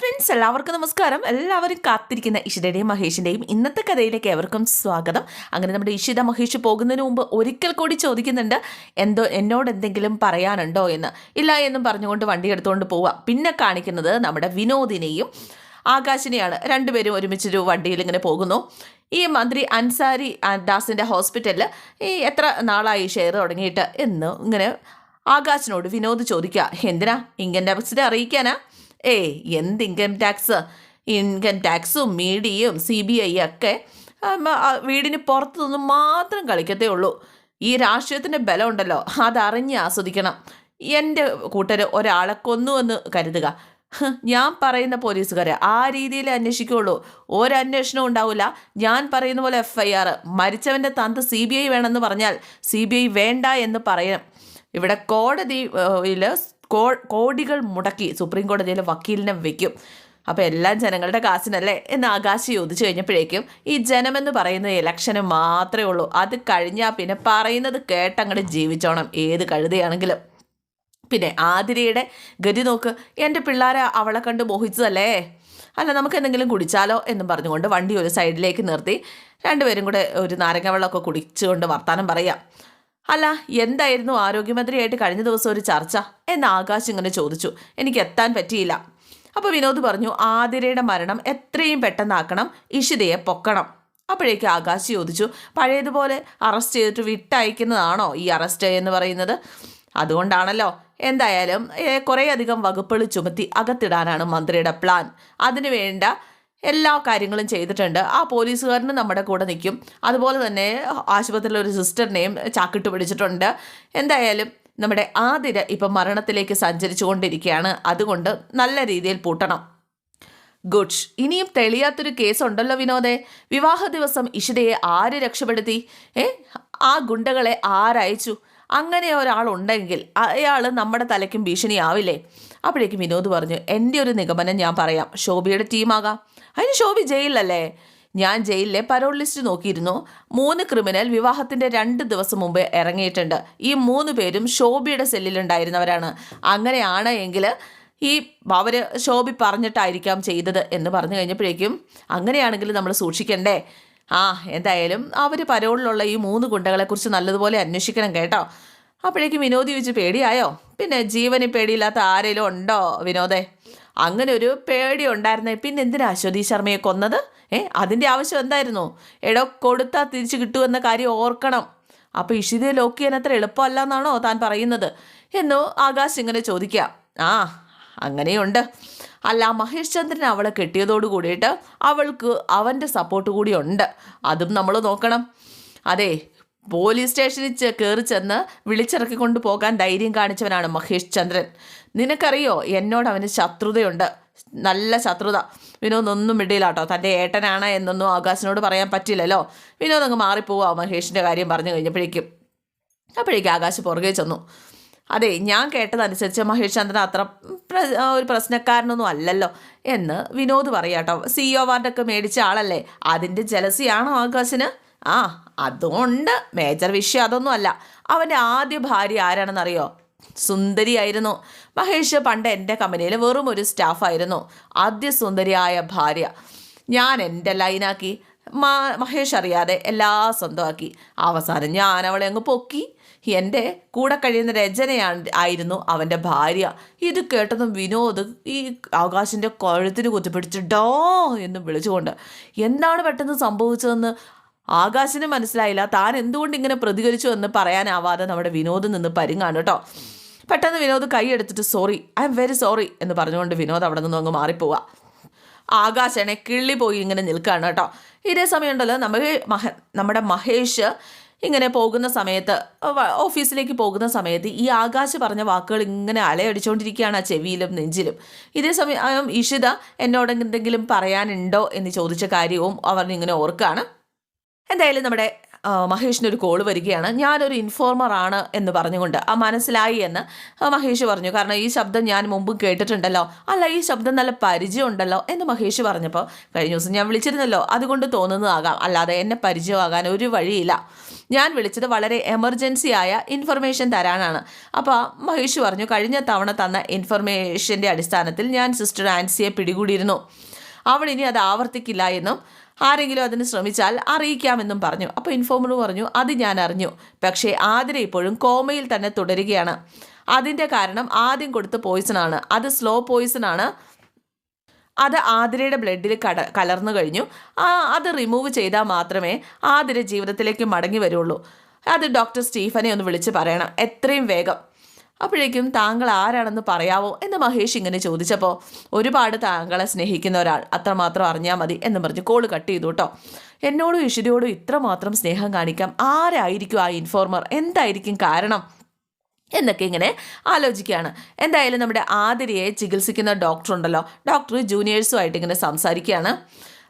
Friends എല്ലാവർക്കും നമസ്കാരം. എല്ലാവരും കാത്തിരിക്കുന്ന ഇഷിതയുടെയും മഹേഷിന്റെയും ഇന്നത്തെ കഥയിലേക്ക് എവർക്കും സ്വാഗതം. അങ്ങനെ നമ്മുടെ ഇഷിത മഹേഷ് പോകുന്നതിന് മുമ്പ് ഒരിക്കൽ കൂടി ചോദിക്കുന്നുണ്ട് എന്തോ എന്നോട് എന്തെങ്കിലും പറയാനുണ്ടോ എന്ന്? ഇല്ല എന്നും പറഞ്ഞുകൊണ്ട് വണ്ടി എടുത്തുകൊണ്ട് പോവാം. പിന്നെ കാണിക്കുന്നത് നമ്മുടെ വിനോദിനെയും ആകാശിനെയാണ്. രണ്ടുപേരും ഒരുമിച്ചൊരു വണ്ടിയിൽ ഇങ്ങനെ പോകുന്നു. ഈ മന്ത്രി അൻസാരി ദാസിന്റെ ഹോസ്പിറ്റലിൽ ഈ എത്ര നാളായി ഷെയർ തുടങ്ങിയിട്ട് എന്ന് ഇങ്ങനെ ആകാശിനോട് വിനോദ് ചോദിക്കുക എന്തിനാ? ഇങ്ങനെ അവസ്ഥ അറിയിക്കാനാ? ഏയ് എന്ത് ഇൻകം ടാക്സ് ഇൻകം ടാക്സും മീഡിയയും സി ബി ഐ ഒക്കെ വീടിന് പുറത്തു നിന്ന് മാത്രം കളിക്കത്തേ ഉള്ളൂ. ഈ രാഷ്ട്രീയത്തിന്റെ ബലം ഉണ്ടല്ലോ അതറിഞ്ഞ് ആസ്വദിക്കണം. എന്റെ കൂട്ടർ ഒരാളെ കൊന്നുവെന്ന് കരുതുക. ഞാൻ പറയുന്ന പോലീസുകാരെ ആ രീതിയിൽ അന്വേഷിക്കുകയുള്ളൂ ഒരന്വേഷണവും ഉണ്ടാവില്ല ഞാൻ പറയുന്ന പോലെ എഫ് ഐ ആർ മരിച്ചവന്റെ തന്ത് സി ബി ഐ വേണമെന്ന് പറഞ്ഞാൽ സി ബി ഐ വേണ്ട എന്ന് പറയണം. ഇവിടെ കോടതിയിൽ കോടികൾ മുടക്കി സുപ്രീം കോടതിയിൽ വക്കീലിനെ വയ്ക്കും അപ്പോൾ എല്ലാം ജനങ്ങളുടെ കാശിനല്ലേ? എന്ന് ആകാശ് ചോദിച്ചു കഴിഞ്ഞപ്പോഴേക്കും ഈ ജനമെന്ന് പറയുന്ന ഇലക്ഷന് മാത്രമേ ഉള്ളൂ. അത് കഴിഞ്ഞാൽ പിന്നെ പറയുന്നത് കേട്ടങ്ങോട്ട് ജീവിച്ചോണം ഏത് കഴുതയാണെങ്കിലും. പിന്നെ ആതിരയുടെ ഗതി നോക്ക്. എന്റെ പിള്ളേരെ അവളെ കണ്ട് മോഹിച്ചതല്ലേ? അല്ല നമുക്ക് എന്തെങ്കിലും കുടിച്ചാലോ എന്നും പറഞ്ഞുകൊണ്ട് വണ്ടി ഒരു സൈഡിലേക്ക് നിർത്തി. രണ്ടുപേരും കൂടെ ഒരു നാരങ്ങ വെള്ളമൊക്കെ കുടിച്ചുകൊണ്ട് വർത്തമാനം പറയാം. അല്ല എന്തായിരുന്നു ആരോഗ്യമന്ത്രിയായിട്ട് കഴിഞ്ഞ ദിവസം ഒരു ചർച്ച? എന്ന് ആകാശ് ഇങ്ങനെ ചോദിച്ചു. എനിക്ക് എത്താൻ പറ്റിയില്ല. അപ്പോൾ വിനോദ് പറഞ്ഞു ആതിരയുടെ മരണം എത്രയും പെട്ടെന്നാക്കണം ഇഷിതയെ പൊക്കണം. അപ്പോഴേക്ക് ആകാശ് ചോദിച്ചു പഴയതുപോലെ അറസ്റ്റ് ചെയ്തിട്ട് വിട്ടയക്കുന്നതാണോ ഈ അറസ്റ്റ് എന്ന് പറയുന്നത്? അതുകൊണ്ടാണല്ലോ. എന്തായാലും കുറേയധികം വകുപ്പുകൾ ചുമത്തി അകത്തിടാനാണ് മന്ത്രിയുടെ പ്ലാൻ. അതിനു വേണ്ട എല്ലാ കാര്യങ്ങളും ചെയ്തിട്ടുണ്ട്. ആ പോലീസുകാരനും നമ്മുടെ കൂടെ നിൽക്കും. അതുപോലെ തന്നെ ആശുപത്രിയിലെ ഒരു സിസ്റ്ററിനെയും ചാക്കിട്ട് പിടിച്ചിട്ടുണ്ട്. എന്തായാലും നമ്മുടെ ആതിര ഇപ്പം മരണത്തിലേക്ക് സഞ്ചരിച്ചു കൊണ്ടിരിക്കുകയാണ് അതുകൊണ്ട് നല്ല രീതിയിൽ പൂട്ടണം. ഗുഡ്സ് ഇനിയും തെളിയാത്തൊരു കേസുണ്ടല്ലോ വിനോദേ. വിവാഹ ദിവസം ഇഷിതയെ ആര് രക്ഷപ്പെടുത്തി? ഏ? ആ ഗുണ്ടകളെ ആരയച്ചു? അങ്ങനെ ഒരാളുണ്ടെങ്കിൽ അയാൾ നമ്മുടെ തലയ്ക്കും ഭീഷണിയാവില്ലേ? അപ്പോഴേക്കും വിനോദ് പറഞ്ഞു എന്റെ ഒരു നിഗമനം ഞാൻ പറയാം. ശോഭിയുടെ ടീമാകാം. അതിന് ശോഭി ജയിലല്ലേ ഞാൻ ജയിലിലെ പരോൾ ലിസ്റ്റ് നോക്കിയിരുന്നു. മൂന്ന് ക്രിമിനൽ വിവാഹത്തിന്റെ രണ്ട് ദിവസം മുമ്പ് ഇറങ്ങിയിട്ടുണ്ട്. ഈ മൂന്ന് പേരും ശോഭിയുടെ സെല്ലിലുണ്ടായിരുന്നവരാണ് അങ്ങനെയാണ് എങ്കിൽ ഈ അവർ ശോഭി പറഞ്ഞിട്ടായിരിക്കാം ചെയ്തത് എന്ന് പറഞ്ഞു കഴിഞ്ഞപ്പോഴേക്കും അങ്ങനെയാണെങ്കിൽ നമ്മൾ സൂക്ഷിക്കണ്ടേ? ആ എന്തായാലും അവർ പരോളിലുള്ള ഈ മൂന്ന് ഗുണ്ടകളെക്കുറിച്ച് നല്ലതുപോലെ അന്വേഷിക്കണം കേട്ടോ. അപ്പോഴേക്കും വിനോദ് ചോദിച്ച് പേടിയായോ? പിന്നെ ജീവന് പേടിയില്ലാത്ത ആരെങ്കിലും ഉണ്ടോ വിനോദേ? അങ്ങനെ ഒരു പേടി ഉണ്ടായിരുന്നേ. പിന്നെ എന്തിനാ അശ്വതി ശർമ്മയെ കൊന്നത്? ഏ അതിന്റെ ആവശ്യം എന്തായിരുന്നു? എടോ കൊടുത്താൽ തിരിച്ചു കിട്ടുമെന്ന കാര്യം ഓർക്കണം. അപ്പോൾ ഇഷിതയെ ലോക്ക് ചെയ്യാൻ അത്ര എളുപ്പമല്ല എന്നാണോ താൻ പറയുന്നത്? എന്നോ ആകാശ് ഇങ്ങനെ ചോദിക്കാം ആ അങ്ങനെയുണ്ട്. അല്ല മഹേഷ് ചന്ദ്രൻ അവളെ കെട്ടിയതോട് കൂടിയിട്ട് അവൾക്ക് അവന്റെ സപ്പോർട്ട് കൂടി ഉണ്ട്. അതും നമ്മൾ നോക്കണം. അതെ പോലീസ് സ്റ്റേഷനിൽ കയറി ചെന്ന് വിളിച്ചിറക്കിക്കൊണ്ട് പോകാൻ ധൈര്യം കാണിച്ചവനാണ് മഹേഷ് ചന്ദ്രൻ. നിനക്കറിയോ? എന്നോട് അവന് ശത്രുതയുണ്ട്. നല്ല ശത്രുത. വിനോദ് ഒന്നും ഇടയിലാട്ടോ തന്റെ ഏട്ടനാണ് എന്നൊന്നും ആകാശിനോട് പറയാൻ പറ്റില്ലല്ലോ. വിനോദ് അങ്ങ് മാറിപ്പോവാ. മഹേഷിന്റെ കാര്യം പറഞ്ഞു കഴിഞ്ഞപ്പോഴേക്കും. അപ്പോഴേക്കും ആകാശ് പുറകെ ചെന്നു. അതെ ഞാൻ കേട്ടതനുസരിച്ച് മഹേഷ് ചന്ദ്രൻ അത്ര ഒരു പ്രശ്നക്കാരനൊന്നും അല്ലല്ലോ എന്ന് വിനോദ് പറയാട്ടോ. സി ഒ വാർഡൊക്കെ മേടിച്ച ആളല്ലേ? അതിന്റെ ജലസിയാണോ ആകാശിന്? ആ അതുകൊണ്ട് മേജർ വിഷയം അതൊന്നുമല്ല അവന്റെ ആദ്യ ഭാര്യ ആരാണെന്നറിയോ? സുന്ദരിയായിരുന്നു മഹേഷ് പണ്ട് എന്റെ കമ്പനിയിൽ വെറും ഒരു സ്റ്റാഫായിരുന്നു ആദ്യ സുന്ദരിയായ ഭാര്യ. ഞാൻ എന്റെ ലൈനാക്കി മാ- മഹേഷ് അറിയാതെ എല്ലാ സ്വന്തമാക്കി. അവസാനം ഞാൻ അവളെ അങ്ങ് പൊക്കി. എന്റെ കൂടെ കഴിയുന്ന രചനയാണ് ആയിരുന്നു അവന്റെ ഭാര്യ. ഇത് കേട്ടതും വിനോദ് ഈ ആകാശിന്റെ കഴുത്തിന് കുത്തിപ്പിടിച്ച് ഡോ എന്ന് വിളിച്ചുകൊണ്ട് എന്താണ് പെട്ടെന്ന് സംഭവിച്ചതെന്ന് ആകാശിന് മനസ്സിലായില്ല. താൻ എന്തുകൊണ്ട് ഇങ്ങനെ പ്രതികരിച്ചു എന്ന് പറയാനാവാതെ നമ്മുടെ വിനോദ് നിന്ന് പരിങ്ങാണ് കേട്ടോ. പെട്ടെന്ന് വിനോദ് കൈ എടുത്തിട്ട് sorry I'm very sorry എന്ന് പറഞ്ഞുകൊണ്ട് വിനോദ് അവിടെ നിന്നും അങ്ങ് മാറിപ്പോവാ. ആകാശനെ കിള്ളി പോയി ഇങ്ങനെ നിൽക്കുകയാണ് കേട്ടോ. ഇതേ സമയം ഉണ്ടല്ലോ നമ്മൾ മഹ നമ്മുടെ മഹേഷ് ഇങ്ങനെ പോകുന്ന സമയത്ത് ഓഫീസിലേക്ക് പോകുന്ന സമയത്ത് ഈ ആകാശ് പറഞ്ഞ വാക്കുകൾ ഇങ്ങനെ അലയടിച്ചുകൊണ്ടിരിക്കുകയാണ് ആ ചെവിയിലും നെഞ്ചിലും. ഇതേ സമയം ഇഷിത എന്നോട് എന്തെങ്കിലും പറയാനുണ്ടോ എന്ന് ചോദിച്ച കാര്യവും അവർ ഇങ്ങനെ ഓർക്കുകയാണ് എന്തായാലും നമ്മുടെ മഹേഷിന് ഒരു കോൾ വരികയാണ്. ഞാനൊരു ഇൻഫോർമർ ആണ് എന്ന് പറഞ്ഞുകൊണ്ട് ആ മനസ്സിലായി എന്ന് മഹേഷ് പറഞ്ഞു. കാരണം ഈ ശബ്ദം ഞാൻ മുമ്പ് കേട്ടിട്ടുണ്ടല്ലോ. അല്ല ഈ ശബ്ദം നല്ല പരിചയമുണ്ടല്ലോ എന്ന് മഹേഷ് പറഞ്ഞപ്പോൾ കഴിഞ്ഞ ദിവസം ഞാൻ വിളിച്ചിരുന്നല്ലോ. അതുകൊണ്ട് തോന്നുന്നതാകാം. അല്ലാതെ എന്നെ പരിചയമാകാൻ ഒരു വഴിയില്ല. ഞാൻ വിളിച്ചത് വളരെ എമർജൻസി ആയ ഇൻഫർമേഷൻ തരാനാണ്. അപ്പോൾ മഹേഷ് പറഞ്ഞു കഴിഞ്ഞ തവണ തന്ന ഇൻഫർമേഷന്റെ അടിസ്ഥാനത്തിൽ ഞാൻ സിസ്റ്റർ ആൻസിയെ പിടികൂടിയിരുന്നു. അവൾ ഇനി അത് ആവർത്തിക്കില്ല എന്നും ആരെങ്കിലും അതിന് ശ്രമിച്ചാൽ അറിയിക്കാമെന്നും പറഞ്ഞു. അപ്പോൾ ഇൻഫോമർ പറഞ്ഞു അത് ഞാൻ അറിഞ്ഞു. പക്ഷേ ആതിര ഇപ്പോഴും കോമയിൽ തന്നെ തുടരുകയാണ്. അതിന്റെ കാരണം ആദ്യം കൊടുത്ത പോയിസണാണ് അത് സ്ലോ പോയിസണാണ് അത് ആതിരയുടെ ബ്ലഡിൽ കട കലർന്നു കഴിഞ്ഞു. അത് റിമൂവ് ചെയ്താൽ മാത്രമേ ആതിര ജീവിതത്തിലേക്ക് മടങ്ങി വരുള്ളൂ. അത് ഡോക്ടർ സ്റ്റീഫനെ ഒന്ന് വിളിച്ച് പറയണം. എത്രയും വേഗം. അപ്പോഴേക്കും താങ്കൾ ആരാണെന്ന് പറയാവോ എന്ന് മഹേഷ് ഇങ്ങനെ ചോദിച്ചപ്പോൾ ഒരുപാട് താങ്കളെ സ്നേഹിക്കുന്ന ഒരാൾ അത്രമാത്രം അറിഞ്ഞാൽ മതി എന്ന് പറഞ്ഞ് കോൾ കട്ട് ചെയ്തു കേട്ടോ. എന്നോടും ഇഷിരിയോടും ഇത്രമാത്രം സ്നേഹം കാണിക്കാം. ആരായിരിക്കും ആ ഇൻഫോർമർ എന്തായിരിക്കും കാരണം? എന്നൊക്കെ ഇങ്ങനെ ആലോചിക്കുകയാണ്. എന്തായാലും നമ്മുടെ ആതിരയെ ചികിത്സിക്കുന്ന ഡോക്ടർ ഉണ്ടല്ലോ. ഡോക്ടർ ജൂനിയേഴ്സുമായിട്ട് ഇങ്ങനെ സംസാരിക്കുകയാണ്.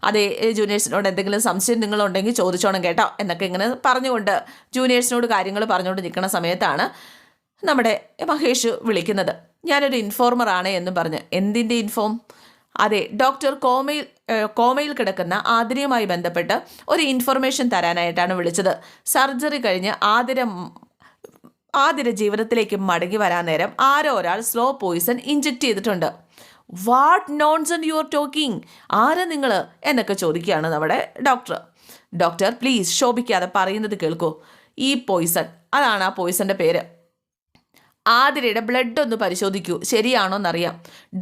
അതെ ജൂനിയേഴ്സിനോട് എന്തെങ്കിലും സംശയം നിങ്ങളുണ്ടെങ്കിൽ ചോദിച്ചോണം കേട്ടോ എന്നൊക്കെ ഇങ്ങനെ പറഞ്ഞുകൊണ്ട് ജൂനിയേഴ്സിനോട് കാര്യങ്ങൾ പറഞ്ഞുകൊണ്ട് നിൽക്കുന്ന സമയത്താണ് നമ്മുടെ മഹേഷ് വിളിക്കുന്നത്. ഞാനൊരു ഇൻഫോർമർ ആണ് എന്നും പറഞ്ഞ് എന്തിന്റെ ഇൻഫോം അതെ ഡോക്ടർ കോമയിൽ കോമയിൽ കിടക്കുന്ന ആതിരയുമായി ബന്ധപ്പെട്ട് ഒരു ഇൻഫർമേഷൻ തരാനായിട്ടാണ് വിളിച്ചത്. സർജറി കഴിഞ്ഞ് ആതിര ആതിര ജീവിതത്തിലേക്ക് മടങ്ങി വരാൻ നേരം ആരോ ഒരാൾ സ്ലോ പോയിസൺ ഇഞ്ചെക്ട് ചെയ്തിട്ടുണ്ട്. What nonsense you are talking ആരാ നിങ്ങൾ എന്നൊക്കെ ചോദിക്കുകയാണ് നമ്മുടെ ഡോക്ടർ ഡോക്ടർ പ്ലീസ് ശോഭിക്കാതെ പറയുന്നത് കേൾക്കൂ. ഈ പോയിസൺ അതാണ് ആ പോയിസന്റെ പേര്. ആതിരയുടെ ബ്ലഡ് ഒന്ന് പരിശോധിക്കൂ. ശരിയാണോ എന്നറിയാം.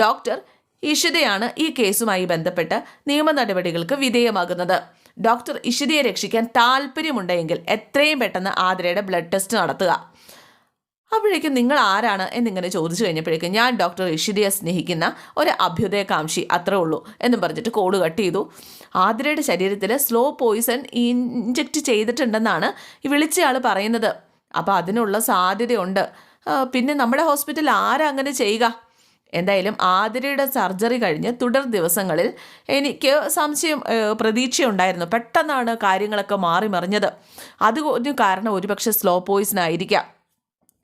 ഡോക്ടർ ഇഷിതയാണ് ഈ കേസുമായി ബന്ധപ്പെട്ട് നിയമ നടപടികൾക്ക് വിധേയമാകുന്നത്. ഡോക്ടർ ഇഷിതയെ രക്ഷിക്കാൻ താല്പര്യമുണ്ടെങ്കിൽ എത്രയും പെട്ടെന്ന് ആതിരയുടെ ബ്ലഡ് ടെസ്റ്റ് നടത്തുക. അപ്പോഴേക്കും നിങ്ങൾ ആരാണ് എന്നിങ്ങനെ ചോദിച്ചു കഴിഞ്ഞപ്പോഴേക്കും ഞാൻ ഡോക്ടർ ഇഷിതയെ സ്നേഹിക്കുന്ന ഒരു അഭ്യുദയകാംക്ഷി അത്രേ ഉള്ളൂ എന്നും പറഞ്ഞിട്ട് കോഡ് കട്ട് ചെയ്തു. ആതിരയുടെ ശരീരത്തിൽ സ്ലോ പോയിസൺ ഇൻജക്റ്റ് ചെയ്തിട്ടുണ്ടെന്നാണ് വിളിച്ചയാൾ പറയുന്നത്. അപ്പോൾ അതിനുള്ള സാധ്യതയുണ്ട്. പിന്നെ നമ്മുടെ ഹോസ്പിറ്റൽ ആരാ അങ്ങനെ ചെയ്യുക? എന്തായാലും ആതിരയുടെ സർജറി കഴിഞ്ഞ് തുടർ ദിവസങ്ങളിൽ എനിക്ക് സംശയം പ്രതീക്ഷയുണ്ടായിരുന്നു. പെട്ടെന്നാണ് കാര്യങ്ങളൊക്കെ മാറി മറിഞ്ഞത് അതിന് കാരണം ഒരുപക്ഷെ സ്ലോ പോയിസൺ ആയിരിക്കാം.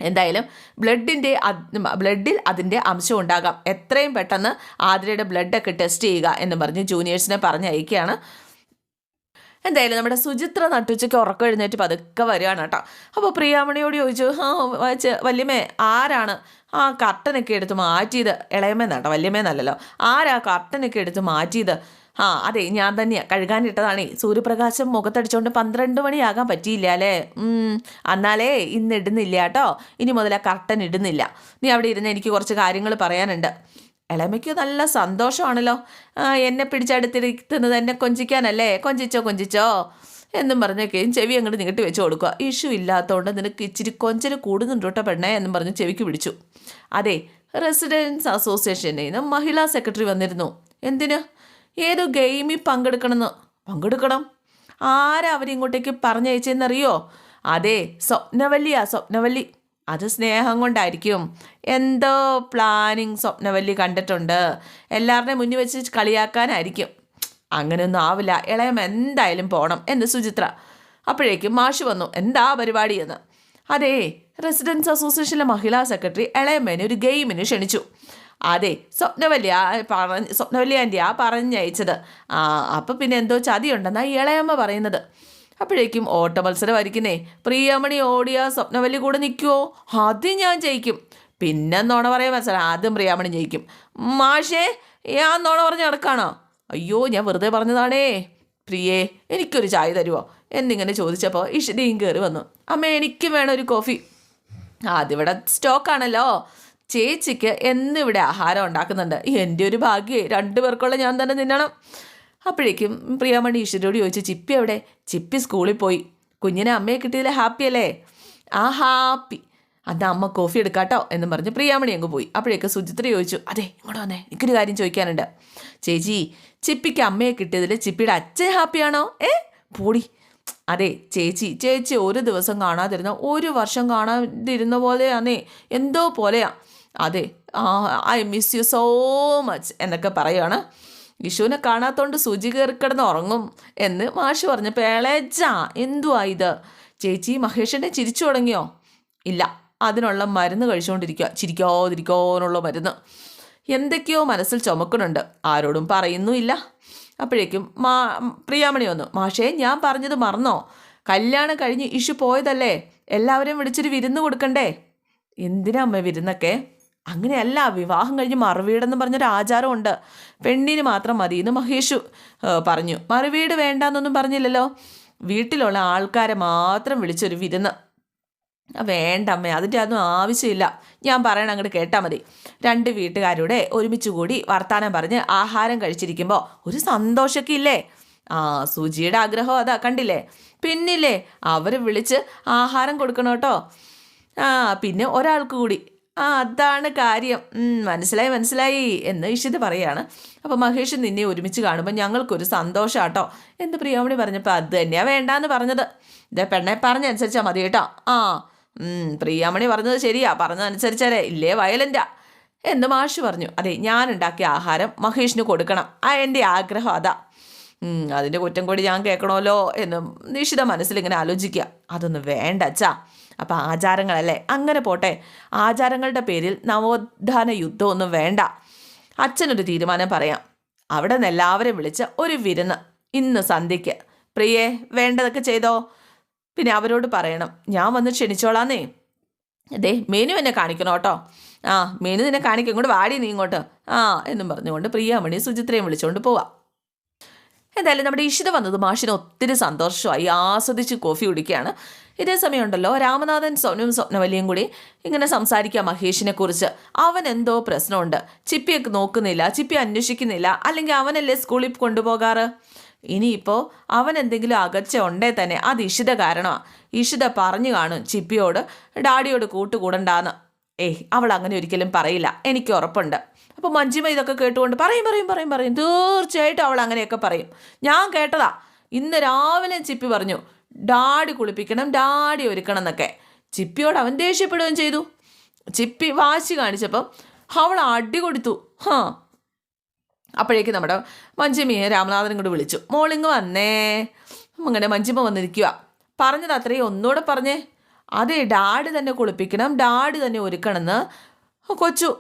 എന്തായാലും ബ്ലഡിന്റെ ബ്ലഡിൽ അതിന്റെ അംശം ഉണ്ടാകാം. എത്രയും പെട്ടെന്ന് ആതിരയുടെ ബ്ലഡൊക്കെ ടെസ്റ്റ് ചെയ്യുക എന്ന് പറഞ്ഞ് ജൂനിയേഴ്സിനെ പറഞ്ഞയക്കുകയാണ്. എന്തായാലും നമ്മുടെ സുചിത്ര നട്ടുച്ചയ്ക്ക് ഉറക്കം എഴുന്നേറ്റ് പതുക്കെ വരികയാണ് കേട്ടോ. അപ്പോൾ പ്രിയാമണിയോട് ചോദിച്ചു ആ വല്യമ്മേ ആരാണ്? ആ കർട്ടനൊക്കെ എടുത്ത് മാറ്റിയത്. ഇളയമ്മേന്നാട്ടോ വല്യമ്മേന്നല്ലല്ലോ. ആരാ കർട്ടനൊക്കെ എടുത്ത് മാറ്റിയത്? ആ അതെ ഞാൻ തന്നെയാണ് കഴുകാനിട്ടതാണേ. സൂര്യപ്രകാശം മുഖത്തടിച്ചുകൊണ്ട് പന്ത്രണ്ട് മണിയാകാൻ പറ്റിയില്ല അല്ലേ? എന്നാലേ ഇന്ന് ഇടുന്നില്ല കേട്ടോ ഇനി മുതൽ ആ കർട്ടൻ ഇടുന്നില്ല. നീ അവിടെ ഇരുന്ന് എനിക്ക് കുറച്ച് കാര്യങ്ങൾ പറയാനുണ്ട്. ഇളമയ്ക്ക് നല്ല സന്തോഷമാണല്ലോ. എന്നെ പിടിച്ചടുത്തിരിക്കുന്നത് എന്നെ കൊഞ്ചിക്കാനല്ലേ? കൊഞ്ചിച്ചോ കൊഞ്ചിച്ചോ? എന്നും പറഞ്ഞൊക്കെയും ചെവി അങ്ങോട്ട് നീട്ടി വെച്ച് കൊടുക്കുക. ഇഷ്യൂ ഇല്ലാത്തതുകൊണ്ട് നിനക്ക് ഇച്ചിരി കൊഞ്ചൽ കൂടുന്നുണ്ട് കേട്ടോ പെണ്ണേ എന്നും പറഞ്ഞ് ചെവിക്ക് പിടിച്ചു. അതെ റെസിഡൻസ് അസോസിയേഷനിൽ നിന്ന് മഹിളാ സെക്രട്ടറി വന്നിരുന്നു. എന്തിന്? ഏതോ ഗെയിമിൽ പങ്കെടുക്കണമെന്ന്. പങ്കെടുക്കണം? ആരാ അവരിങ്ങോട്ടേക്ക് പറഞ്ഞയച്ചെന്നറിയോ? അതെ സ്വപ്നവല്ലിയാ സ്വപ്നവല്ലി. അത് സ്നേഹം കൊണ്ടായിരിക്കും. എന്തോ പ്ലാനിങ് സ്വപ്നവല്ലി കണ്ടിട്ടുണ്ട്. എല്ലാവരുടെയും മുന്നിൽ വെച്ച് കളിയാക്കാനായിരിക്കും. അങ്ങനെയൊന്നും ആവില്ല. ഇളയം എന്തായാലും പോകണം എന്ന് സുചിത്ര. അപ്പോഴേക്കും മാഷ് വന്നു. എന്താ പരിപാടി എന്ന്. അതെ റെസിഡൻസ് അസോസിയേഷനിലെ മഹിളാ സെക്രട്ടറി ഇളയമ്മേനെ ഒരു ഗെയിമിന് ക്ഷണിച്ചു. അതെ സ്വപ്നവല്യ പറഞ്ഞ സ്വപ്നവല്ലി ആന്റി ആ പറഞ്ഞയച്ചത്. ആ അപ്പം പിന്നെ എന്തോ ചതിയുണ്ടെന്നാണ് ഇളയമ്മ പറയുന്നത്. അപ്പോഴേക്കും ഓട്ടമത്സരമായിരിക്കുന്നേ. പ്രിയമണി ഓടിയ സ്വപ്നവല്ലി കൂടെ നിൽക്കുമോ ആദ്യം ഞാൻ ജയിക്കും. പിന്നെ നോണ പറയാൻ മത്സരം. ആദ്യം പ്രിയാമണി ജയിക്കും. മാഷേ ഞാൻ നോണ പറഞ്ഞ് നടക്കാണോ? അയ്യോ ഞാൻ വെറുതെ പറഞ്ഞതാണേ. പ്രിയേ എനിക്കൊരു ചായ തരുമോ എന്നിങ്ങനെ ചോദിച്ചപ്പോൾ ഇഷ്ടയും കയറി വന്നു. അമ്മ എനിക്കും വേണം ഒരു കോഫി. അതിവിടെ സ്റ്റോക്കാണല്ലോ. ചേച്ചിക്ക് എന്നിവിടെ ആഹാരം ഉണ്ടാക്കുന്നുണ്ട്. എന്റെ ഒരു ഭാഗ്യേ രണ്ടു പേർക്കുള്ള ഞാൻ തന്നെ തിന്നണം. അപ്പോഴേക്കും പ്രിയാമണി ഈശ്വരോട് ചോദിച്ചു ചിപ്പി എവിടെ? ചിപ്പി സ്കൂളിൽ പോയി. കുഞ്ഞിനെ അമ്മയെ കിട്ടിയതിൽ ഹാപ്പി അല്ലേ? ആ ഹാപ്പി അന്ന് അമ്മ കോഫി എടുക്കാട്ടോ എന്ന് പറഞ്ഞ് പ്രിയാമണി അങ്ങ് പോയി. അപ്പോഴേക്ക് സുചിത്ര ചോദിച്ചു അതെ ഇങ്ങോട്ട് വന്നേ എനിക്കൊരു കാര്യം ചോദിക്കാനുണ്ട്. ചേച്ചി ചിപ്പിക്ക് അമ്മയെ കിട്ടിയതിൽ ചിപ്പിയുടെ അച്ഛൻ ഹാപ്പിയാണോ ഏ പോടി. അതെ ചേച്ചി ചേച്ചി ഒരു ദിവസം കാണാതിരുന്ന ഒരു വർഷം കാണാതിരുന്ന പോലെയാന്നേ എന്തോ പോലെയാ. അതെ I miss you so much എന്നൊക്കെ പറയുകയാണ് വിഷുവിനെ കാണാത്തോണ്ട് സൂചി കയറി കിടന്ന് ഉറങ്ങും എന്ന് മാഷ് പറഞ്ഞു. പേളേച്ചാ എന്തുവാ ഇത്? ചേച്ചി മഹേഷിനെ ചിരിച്ചു തുടങ്ങിയോ? ഇല്ല അതിനുള്ള മരുന്ന് കഴിച്ചുകൊണ്ടിരിക്കുക ചിരിക്കാതിരിക്കാനുള്ള മരുന്ന്. എന്തൊക്കെയോ മനസ്സിൽ ചുമക്കുന്നുണ്ട് ആരോടും പറയുന്നുമില്ല. അപ്പോഴേക്കും മാ പ്രിയാമണി വന്നു. മാഷേ ഞാൻ പറഞ്ഞത് മറന്നോ? കല്യാണം കഴിഞ്ഞ് ഇഷു പോയതല്ലേ? എല്ലാവരെയും വിളിച്ചൊരു വിരുന്ന് കൊടുക്കണ്ടേ? എന്തിനാ അമ്മ വിരുന്നൊക്കെ? അങ്ങനെയല്ല വിവാഹം കഴിഞ്ഞ് മറുവീടെന്ന് പറഞ്ഞൊരു ആചാരമുണ്ട്. പെണ്ണിന് മാത്രം മതി എന്ന് മഹേഷു പറഞ്ഞു. മറുവീട് വേണ്ടാന്നൊന്നും പറഞ്ഞില്ലല്ലോ. വീട്ടിലുള്ള ആൾക്കാരെ മാത്രം വിളിച്ചൊരു വിരുന്ന്. വേണ്ട അമ്മേ അതിന്റെ ഒന്നും ആവശ്യമില്ല. ഞാൻ പറയണ അങ്ങോട്ട് കേട്ടാൽ മതി. രണ്ട് വീട്ടുകാരുടെ ഒരുമിച്ച് കൂടി വർത്താനം പറഞ്ഞ് ആഹാരം കഴിച്ചിരിക്കുമ്പോൾ ഒരു സന്തോഷമൊക്കെ ഇല്ലേ ആ സുജിയുടെ ആഗ്രഹം അതാ കണ്ടില്ലേ? പിന്നില്ലേ അവർ വിളിച്ച് ആഹാരം കൊടുക്കണം കേട്ടോ ആ പിന്നെ ഒരാൾക്ക് കൂടി. ആ അതാണ് കാര്യം. മനസ്സിലായി മനസ്സിലായി എന്ന് ഇഷിത് പറയാണ്. അപ്പോൾ മഹേഷ് നിന്നെ ഒരുമിച്ച് കാണുമ്പോൾ ഞങ്ങൾക്കൊരു സന്തോഷാട്ടോ എന്ന് പ്രിയാമണി പറഞ്ഞപ്പോൾ അത് തന്നെയാണ് വേണ്ടാന്ന് പറഞ്ഞത്. ഇതേ പെണ്ണെ പറഞ്ഞനുസരിച്ചാൽ മതി കേട്ടോ. ആ പ്രിയാമണി പറഞ്ഞത് ശരിയാ. പറഞ്ഞതനുസരിച്ചാലേ ഇല്ലേ വയലന്റാ എന്ന് മാഷ് പറഞ്ഞു. അതെ ഞാൻ ഉണ്ടാക്കിയ ആഹാരം മഹേഷിന് കൊടുക്കണം. ആ എന്റെ ആഗ്രഹം അതാ. അതിന്റെ കുറ്റം കൂടി ഞാൻ കേൾക്കണമല്ലോ എന്ന് നിഷിത മനസ്സിൽ ഇങ്ങനെ ആലോചിക്കുക അതൊന്നും വേണ്ട അച്ഛാ. അപ്പം ആചാരങ്ങളല്ലേ അങ്ങനെ പോട്ടെ. ആചാരങ്ങളുടെ പേരിൽ നവോത്ഥാന യുദ്ധമൊന്നും വേണ്ട. അച്ഛനൊരു തീരുമാനം പറയാം. അവിടെ നിന്ന് എല്ലാവരെയും വിളിച്ച് ഒരു വിരുന്ന് ഇന്ന് സന്ധ്യയ്ക്ക്. പ്രിയേ വേണ്ടതൊക്കെ ചെയ്തോ? പിന്നെ അവരോട് പറയണം. ഞാൻ വന്ന് ക്ഷണിച്ചോളാന്നേ. അതെ മേനു എന്നെ കാണിക്കണം കേട്ടോ. ആ മേനു നിന്നെ കാണിക്കും. ഇങ്ങോട്ട് വാടി നീ ഇങ്ങോട്ട്. ആ എന്നും പറഞ്ഞുകൊണ്ട് പ്രിയാമണി സുചിത്രയും വിളിച്ചുകൊണ്ട് പോവാം. എന്തായാലും നമ്മുടെ ഇഷിത വന്നത് മാഷിന് ഒത്തിരി സന്തോഷമായി. ആസ്വദിച്ച് കോഫി കുടിക്കുകയാണ്. ഇതേ സമയമുണ്ടല്ലോ. രാമനാഥൻ സ്വനും സ്വപ്നവലിയും കൂടി ഇങ്ങനെ സംസാരിക്കുക മഹേഷിനെ കുറിച്ച്. അവൻ എന്തോ പ്രശ്നമുണ്ട്. ചിപ്പിയൊക്കെ നോക്കുന്നില്ല. ചിപ്പി അന്വേഷിക്കുന്നില്ല. അല്ലെങ്കിൽ അവനല്ലേ സ്കൂളിൽ കൊണ്ടുപോകാറ്? ഇനിയിപ്പോൾ അവൻ എന്തെങ്കിലും അകച്ച ഉണ്ടേ തന്നെ. അത് ഇഷിത കാരണമാണ് ഇഷിത പറഞ്ഞു കാണും ചിപ്പിയോട്. ഡാഡിയോട് കൂട്ടുകൂടണ്ടാന്ന്. ഏയ് അവൾ അങ്ങനെ ഒരിക്കലും പറയില്ല. എനിക്ക് ഉറപ്പുണ്ട്. അപ്പോൾ മഞ്ജിമ ഇതൊക്കെ കേട്ടുകൊണ്ട് പറയും പറയും പറയും പറയും. തീർച്ചയായിട്ടും അവൾ അങ്ങനെയൊക്കെ പറയും. ഞാൻ കേട്ടതാ. ഇന്ന് രാവിലെ ചിപ്പി പറഞ്ഞു ഡാഡി കുളിപ്പിക്കണം ഡാഡി ഒരുക്കണം എന്നൊക്കെ. ചിപ്പിയോട് അവൻ ദേഷ്യപ്പെടുകയും ചെയ്തു. ചിപ്പി വാശി കാണിച്ചപ്പം അവൾ അടി കൊടുത്തു. ഹാ. അപ്പോഴേക്ക് നമ്മുടെ മഞ്ജിമയെ രാമനാഥനും കൂടി വിളിച്ചു. മോളിങ് വന്നേ. അങ്ങനെ മഞ്ജിമ വന്നിരിക്കുക പറഞ്ഞത് അത്രയും ഒന്നുകൂടെ പറഞ്ഞേ. അതെ ഡാഡി തന്നെ കുളിപ്പിക്കണം ഡാഡി തന്നെ ഒരുക്കണമെന്ന് കൊച്ചു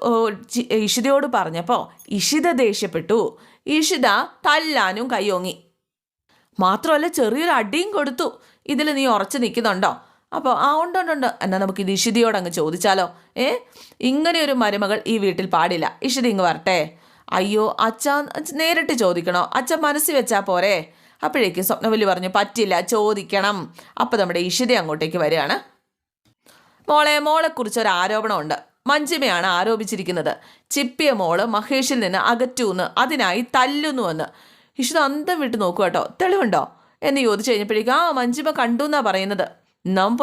ഇഷിതയോട് പറഞ്ഞപ്പോൾ ഇഷിത ദേഷ്യപ്പെട്ടു. ഇഷിത തല്ലാനും കയ്യോങ്ങി. മാത്രമല്ല ചെറിയൊരു അടിയും കൊടുത്തു. ഇതിൽ നീ ഉറച്ചു നിൽക്കുന്നുണ്ടോ? അപ്പോൾ ആ ഉണ്ട് ഉണ്ട് ഉണ്ട്. എന്നാൽ നമുക്ക് ഇത് ഇഷിതയോട് അങ്ങ് ചോദിച്ചാലോ? ഏ? ഇങ്ങനെ ഒരു മരുമകൾ ഈ വീട്ടിൽ പാടില്ല. ഇഷിത ഇങ്ങ് വരട്ടെ. അയ്യോ അച്ഛ നേരിട്ട് ചോദിക്കണോ? അച്ഛൻ മനസ്സിൽ വെച്ചാൽ പോരെ. അപ്പോഴേക്കും സ്വപ്നവല്ലി പറഞ്ഞു പറ്റില്ല ചോദിക്കണം. അപ്പോൾ നമ്മുടെ ഇഷിത അങ്ങോട്ടേക്ക് വരികയാണ്. മോളെ മോളെക്കുറിച്ച് ഒരു ആരോപണമുണ്ട്. മഞ്ജിമയാണ് ആരോപിച്ചിരിക്കുന്നത്. ചിപ്പിയ മോൾ മഹേഷിൽ നിന്ന് അകറ്റൂന്ന്. അതിനായി തല്ലുന്നുവെന്ന്. ഇഷിത അന്തം വിട്ട് നോക്കൂ കേട്ടോ. തെളിവുണ്ടോ? എന്ന് ചോദിച്ചു കഴിഞ്ഞപ്പോഴേക്കും ആ മഞ്ജിമ കണ്ടു എന്നാ പറയുന്നത്. നാം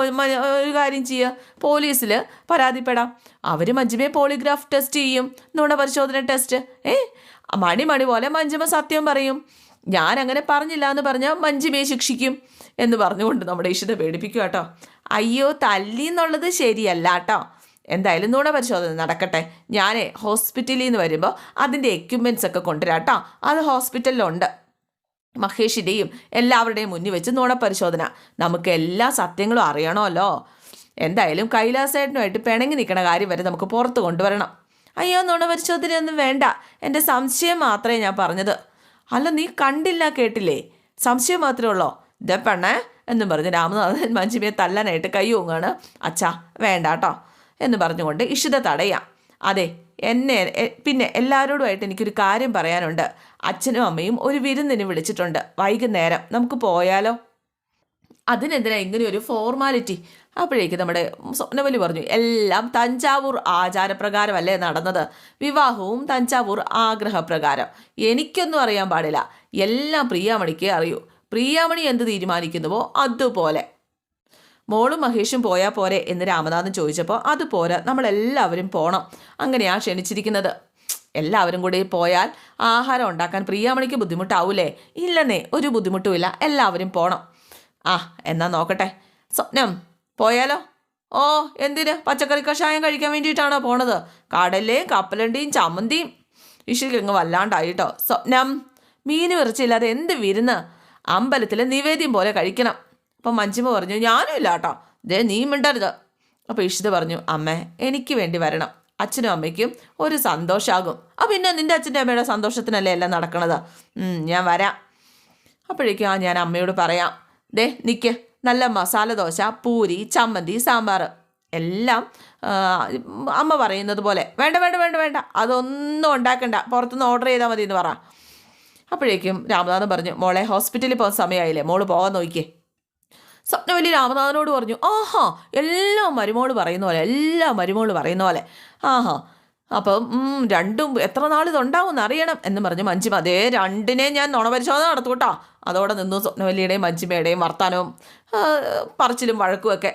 ഒരു കാര്യം ചെയ്യുക പോലീസിൽ പരാതിപ്പെടാം. അവർ മഞ്ജിമയെ പോളിഗ്രാഫ് ടെസ്റ്റ് ചെയ്യും. നുണ പരിശോധന ടെസ്റ്റ്. ഏ? മണി മണി പോലെ മഞ്ജിമ സത്യം പറയും. ഞാൻ അങ്ങനെ പറഞ്ഞില്ല എന്ന് പറഞ്ഞാൽ മഞ്ജിമയെ ശിക്ഷിക്കും. എന്ന് പറഞ്ഞുകൊണ്ട് നമ്മുടെ ഇഷിത പേടിപ്പിക്കുക കേട്ടോ. അയ്യോ തല്ലി എന്നുള്ളത് ശരിയല്ല കേട്ടോ. എന്തായാലും നുണ പരിശോധന നടക്കട്ടെ. ഞാൻ ഹോസ്പിറ്റലിൽ നിന്ന് വരുമ്പോൾ അതിന്റെ എക്യുപ്മെന്റ്സ് ഒക്കെ കൊണ്ടുവരാം കേട്ടോ. അത് ഹോസ്പിറ്റലിലുണ്ട് മഹേഷിന്റെയും എല്ലാവരുടെയും മുന്നിൽ വെച്ച് നുണ പരിശോധന. നമുക്ക് എല്ലാ സത്യങ്ങളും അറിയണമല്ലോ. എന്തായാലും കൈലാസേട്ടനുമായിട്ട് പിണങ്ങി നിൽക്കണ കാര്യം വരെ നമുക്ക് പുറത്ത് കൊണ്ടുവരണം. അയ്യോ നുണ പരിശോധനയൊന്നും വേണ്ട. എന്റെ സംശയം മാത്രമേ ഞാൻ പറഞ്ഞത്. അല്ല നീ കണ്ടില്ല കേട്ടില്ലേ? സംശയം മാത്രമേ ഉള്ളോ? ഇതേ പെണ്ണേ എന്നും പറഞ്ഞ് രാമനാഥൻ മഞ്ജിമയെ തല്ലാനായിട്ട് കൈ ഓങ്ങാണ്. അച്ഛാ വേണ്ട കേട്ടോ. എന്ന് പറഞ്ഞുകൊണ്ട് ഇഷിത തടയാം. അതെ എന്നെ പിന്നെ എല്ലാവരോടുമായിട്ട് എനിക്കൊരു കാര്യം പറയാനുണ്ട്. അച്ഛനും അമ്മയും ഒരു വിരുന്നിന് വിളിച്ചിട്ടുണ്ട്. വൈകുന്നേരം നമുക്ക് പോയാലോ? അതിനെന്തിനാ ഇങ്ങനെ ഒരു ഫോർമാലിറ്റി? അപ്പോഴേക്ക് നമ്മുടെ സ്വപ്നവലി പറഞ്ഞു എല്ലാം തഞ്ചാവൂർ ആചാരപ്രകാരമല്ലേ നടന്നത്? വിവാഹവും തഞ്ചാവൂർ ആഗ്രഹപ്രകാരം. എനിക്കൊന്നും അറിയാൻ പാടില്ല. എല്ലാം പ്രിയാമണിക്ക് അറിയൂ. പ്രിയാമണി എന്ത് തീരുമാനിക്കുന്നുവോ അതുപോലെ. മോളും മഹേഷും പോയാൽ പോരെ എന്ന് രാമനാഥൻ ചോദിച്ചപ്പോൾ അത് പോരാ നമ്മളെല്ലാവരും പോകണം അങ്ങനെയാണ് ക്ഷണിച്ചിരിക്കുന്നത്. എല്ലാവരും കൂടി പോയാൽ ആഹാരം ഉണ്ടാക്കാൻ പ്രിയാമണിക്ക് ബുദ്ധിമുട്ടാവൂലേ? ഇല്ലെന്നേ ഒരു ബുദ്ധിമുട്ടുമില്ല എല്ലാവരും പോകണം ആ എന്നാ നോക്കട്ടെ. സ്വപ്നം പോയാലോ? ഓ എന്തിന്? പച്ചക്കറി കഷായം കഴിക്കാൻ വേണ്ടിയിട്ടാണോ പോണത്? കടലയും കപ്പലണ്ടിയും ചമ്മന്തിയും. ഇഷിക്കങ്ങ് വല്ലാണ്ടായി കേട്ടോ സ്വപ്നം മീൻ വിറച്ചില്ലാതെ എന്ത് വിരുന്ന്? അമ്പലത്തിലെ നിവേദ്യം പോലെ കഴിക്കണം. അപ്പം മഞ്ജിമ പറഞ്ഞു ഞാനും ഇല്ല കേട്ടോ ദേ നീ മിണ്ടരുത് അപ്പോൾ ഇഷിത പറഞ്ഞു അമ്മേ എനിക്ക് വേണ്ടി വരണം. അച്ഛനും അമ്മയ്ക്കും ഒരു സന്തോഷമാകും ആ പിന്നെ നിന്റെ അച്ഛന്റെ അമ്മയുടെ സന്തോഷത്തിനല്ലേ എല്ലാം നടക്കണത്? ഞാൻ വരാം. അപ്പോഴേക്കും ആ ഞാൻ അമ്മയോട് പറയാം ദേ നിൽക്ക് നല്ല മസാല ദോശ പൂരി ചമ്മന്തി സാമ്പാർ. എല്ലാം അമ്മ പറയുന്നത് പോലെ. വേണ്ട വേണ്ട വേണ്ട വേണ്ട. അതൊന്നും ഉണ്ടാക്കണ്ട. പുറത്തുനിന്ന് ഓർഡർ ചെയ്താൽ മതി എന്ന് പറ. അപ്പോഴേക്കും രാമനാഥൻ പറഞ്ഞു മോളെ ഹോസ്പിറ്റലിൽ പോകുന്ന സമയമായില്ലേ? മോൾ പോകാൻ നോക്കിയേ സ്വപ്നവലി രാമനാഥനോട് പറഞ്ഞു ആഹാ എല്ലാം മരുമോൾ പറയുന്ന പോലെ എല്ലാം മരുമോൾ പറയുന്ന പോലെ. ആഹാ അപ്പം രണ്ടും എത്ര നാൾ ഇതുണ്ടാവും അറിയണം എന്ന് പറഞ്ഞു മഞ്ജിമ. അതേ രണ്ടിനെ ഞാൻ നുണപരിശോധന നടത്തു കേട്ടോ. അതോടെ നിന്നു സ്വപ്നവല്ലിയുടെയും മഞ്ജിമയുടെയും വർത്താനവും പറച്ചിലും വഴക്കുമൊക്കെ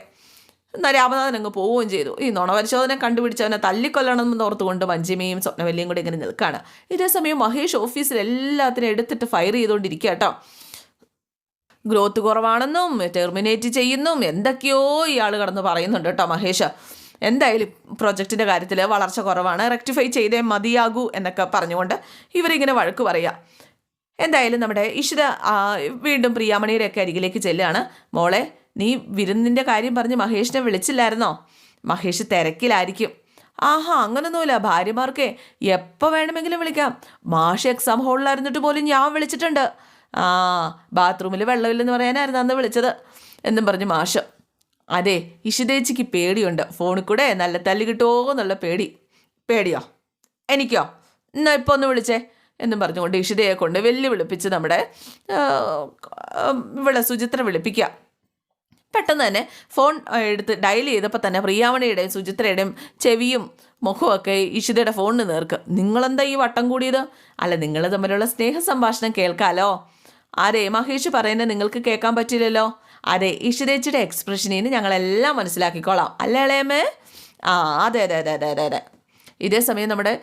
എന്നാൽ രാമനാഥൻ അങ്ങ് പോവുകയും ചെയ്തു. ഈ നുണപരിശോധന കണ്ടുപിടിച്ചവനെ തല്ലിക്കൊല്ലണം എന്ന് ഓർത്തുകൊണ്ട് മഞ്ജിമയും സ്വപ്നവല്ലിയും കൂടി ഇങ്ങനെ നിൽക്കുകയാണ് ഇതേസമയം മഹേഷ് ഓഫീസിൽ എല്ലാത്തിനും എടുത്തിട്ട് ഫയർ ചെയ്തുകൊണ്ടിരിക്കുക കേട്ടോ. ഗ്രോത്ത് കുറവാണെന്നും ടെർമിനേറ്റ് ചെയ്യുന്നും എന്തൊക്കെയോ ഇയാൾ കടന്ന് പറയുന്നുണ്ട് കേട്ടോ മഹേഷ്. എന്തായാലും പ്രൊജക്റ്റിന്റെ കാര്യത്തിൽ വളർച്ച കുറവാണ്. റെക്ടിഫൈ ചെയ്തേ മതിയാകൂ എന്നൊക്കെ പറഞ്ഞുകൊണ്ട് ഇവരിങ്ങനെ വഴക്ക് പറയുക എന്തായാലും നമ്മുടെ ഇഷിത വീണ്ടും പ്രിയാമണിയുടെയൊക്കെ അരികിലേക്ക് ചെല്ലുകയാണ് മോളെ നീ വിരുന്നിന്റെ കാര്യം പറഞ്ഞ് മഹേഷിനെ വിളിച്ചില്ലായിരുന്നോ? മഹേഷ് തിരക്കിലായിരിക്കും. ആഹാ അങ്ങനൊന്നുമില്ല. ഭാര്യമാർക്കേ എപ്പോൾ വേണമെങ്കിലും വിളിക്കാം. മാഷ് എക്സാം ഹോളിലായിരുന്നിട്ട് പോലും ഞാൻ വിളിച്ചിട്ടുണ്ട്. ആ ബാത്റൂമിൽ വെള്ളമില്ലെന്ന് പറയാനായിരുന്നു അന്ന് വിളിച്ചത് എന്നും പറഞ്ഞു മാഷ്. അതെ ഇഷിതേച്ചിക്ക് പേടിയുണ്ട്. ഫോണിൽ കൂടെ നല്ല തല്ലി കിട്ടുമോ എന്നുള്ള പേടി. പേടിയോ? എനിക്കോ? എന്നാ ഇപ്പോൾ ഒന്ന് വിളിച്ചേ എന്നും പറഞ്ഞുകൊണ്ട് ഇഷിതയെ കൊണ്ട് വെല്ലു വിളിപ്പിച്ച് നമ്മുടെ ഇവിടെ സുചിത്ര വിളിപ്പിക്കുക. പെട്ടെന്ന് തന്നെ ഫോൺ എടുത്ത് ഡയൽ ചെയ്തപ്പോൾ തന്നെ പ്രിയാമണിയുടെയും സുചിത്രയുടെയും ചെവിയും മുഖമൊക്കെ ഇഷിതയുടെ ഫോണിന് നേർക്ക്. നിങ്ങളെന്താ ഈ വട്ടം കൂടിയത്? അല്ല നിങ്ങൾ തമ്മിലുള്ള സ്നേഹ സംഭാഷണം കേൾക്കാലോ? അതെ മഹേഷ് പറയുന്നത് നിങ്ങൾക്ക് കേൾക്കാൻ പറ്റില്ലല്ലോ? അതെ എക്സ്പ്രഷനിൽ നിന്ന് ഞങ്ങളെല്ലാം മനസ്സിലാക്കിക്കോളാം. അല്ലേ ഇളയമ്മേ? ആ അതെ അതെ അതെ അതെ അതെ അതെ. ഇതേ സമയം നമ്മുടെ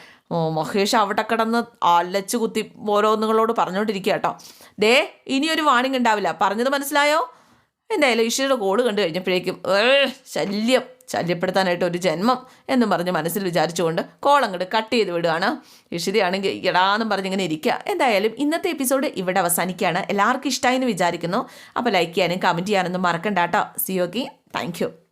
മഹേഷ് അവിടെ കിടന്ന് അലച്ചു കുത്തി ഓരോന്നുകളോട് പറഞ്ഞുകൊണ്ടിരിക്കുക കേട്ടോ. ദേ ഇനിയൊരു വാണിംഗ് ഉണ്ടാവില്ല. പറഞ്ഞത് മനസ്സിലായോ? എന്തായാലും ഈശ്വരുടെ കോൾ കണ്ടു കഴിഞ്ഞപ്പോഴേക്കും "ഏ, ശല്യം ശല്യപ്പെടുത്താനായിട്ട് ഒരു ജന്മം എന്നും പറഞ്ഞ് മനസ്സിൽ വിചാരിച്ചുകൊണ്ട് കോൾ അങ്ങോട്ട് കട്ട് ചെയ്ത് വിടുകയാണ് ഇഷിതയാണെങ്കിൽ ഇടാന്നും പറഞ്ഞ് ഇങ്ങനെ ഇരിക്കുക. എന്തായാലും ഇന്നത്തെ എപ്പിസോഡ് ഇവിടെ അവസാനിക്കുകയാണ്. എല്ലാവർക്കും ഇഷ്ടമായി എന്ന് വിചാരിക്കുന്നു. അപ്പോൾ ലൈക്ക് ചെയ്യാനും കമന്റ് ചെയ്യാനൊന്നും മറക്കണ്ട കേട്ടോ. Okay thank